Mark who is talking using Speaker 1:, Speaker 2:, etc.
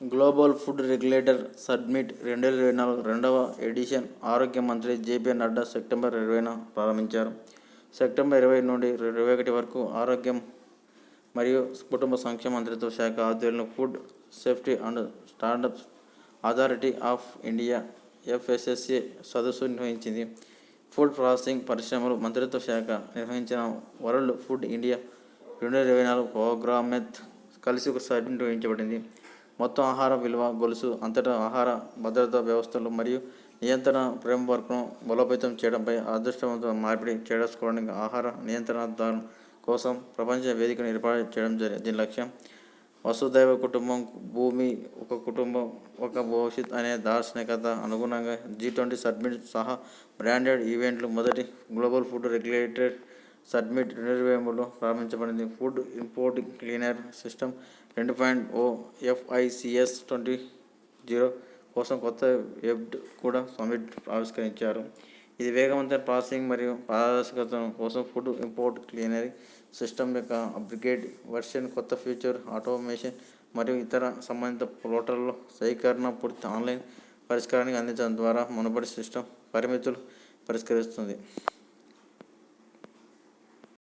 Speaker 1: Global food regulator submit రెండు వేల ఇరవై నాలుగు రెండవ ఎడిషన్ ఆరోగ్య మంత్రి జేపీ నడ్డా సెప్టెంబర్ ఇరవైన ప్రారంభించారు. సెప్టెంబర్ ఇరవై నుండి ఇరవై ఒకటి వరకు ఆరోగ్యం మరియు కుటుంబ సంక్షేమ మంత్రిత్వ శాఖ ఆధ్వర్యంలో food safety and standards authority of India FSSA సదస్సు నిర్వహించింది. ఫుడ్ ప్రాసెసింగ్ పరిశ్రమలు మంత్రిత్వ శాఖ నిర్వహించిన వరల్డ్ ఫుడ్ ఇండియా రెండు వేల ఇరవై నాలుగు ప్రోగ్రామెత్ కలిసి ఒక సభ నిర్వహించబడింది. మొత్తం ఆహార విలువ గొలుసు అంతటా ఆహార భద్రతా వ్యవస్థలు మరియు నియంత్రణ ఫ్రేమ్వర్క్ను బలోపేతం చేయడంపై అదృష్టవంతం మార్పిడి చేసుకోవడానికి ఆహార నియంత్రణ కోసం ప్రపంచ వేదికను ఏర్పాటు చేయడం జరిగింది. దీని లక్ష్యం వసుదైవ కుటుంబం భూమి ఒక కుటుంబం ఒక భవిష్యత్ అనే దార్శనికత. అనుగుణంగా జీ ట్వంటీ సబ్మిట్ సహా బ్రాండెడ్ ఈవెంట్లు. మొదటి గ్లోబల్ ఫుడ్ రెగ్యులేటెడ్ సబ్మిట్ రెండు వేల ఇరవై మూడులో ప్రారంభించబడింది. ఫుడ్ ఇంపోర్ట్ క్లీనర్ సిస్టమ్ రెండు point O FICS twenty zero కోసం కొత్త వెబ్ కూడా సబ్మిట్ ఆవిష్కరించారు. ఇది వేగవంతమైన ప్రాసెసింగ్ మరియు పారదర్శకత కోసం ఫుడ్ ఇంపోర్ట్ క్లీనరీ సిస్టమ్ యొక్క అప్గ్రేడ్ వర్షన్ కొత్త ఫ్యూచర్ ఆటోమేషన్ మరియు ఇతర సంబంధిత పోర్టల్లో సేకరణ పూర్తి ఆన్లైన్ పరిష్కారానికి అందించడం ద్వారా మునుపటి సిస్టమ్ పరిమితులు పరిష్కరిస్తుంది.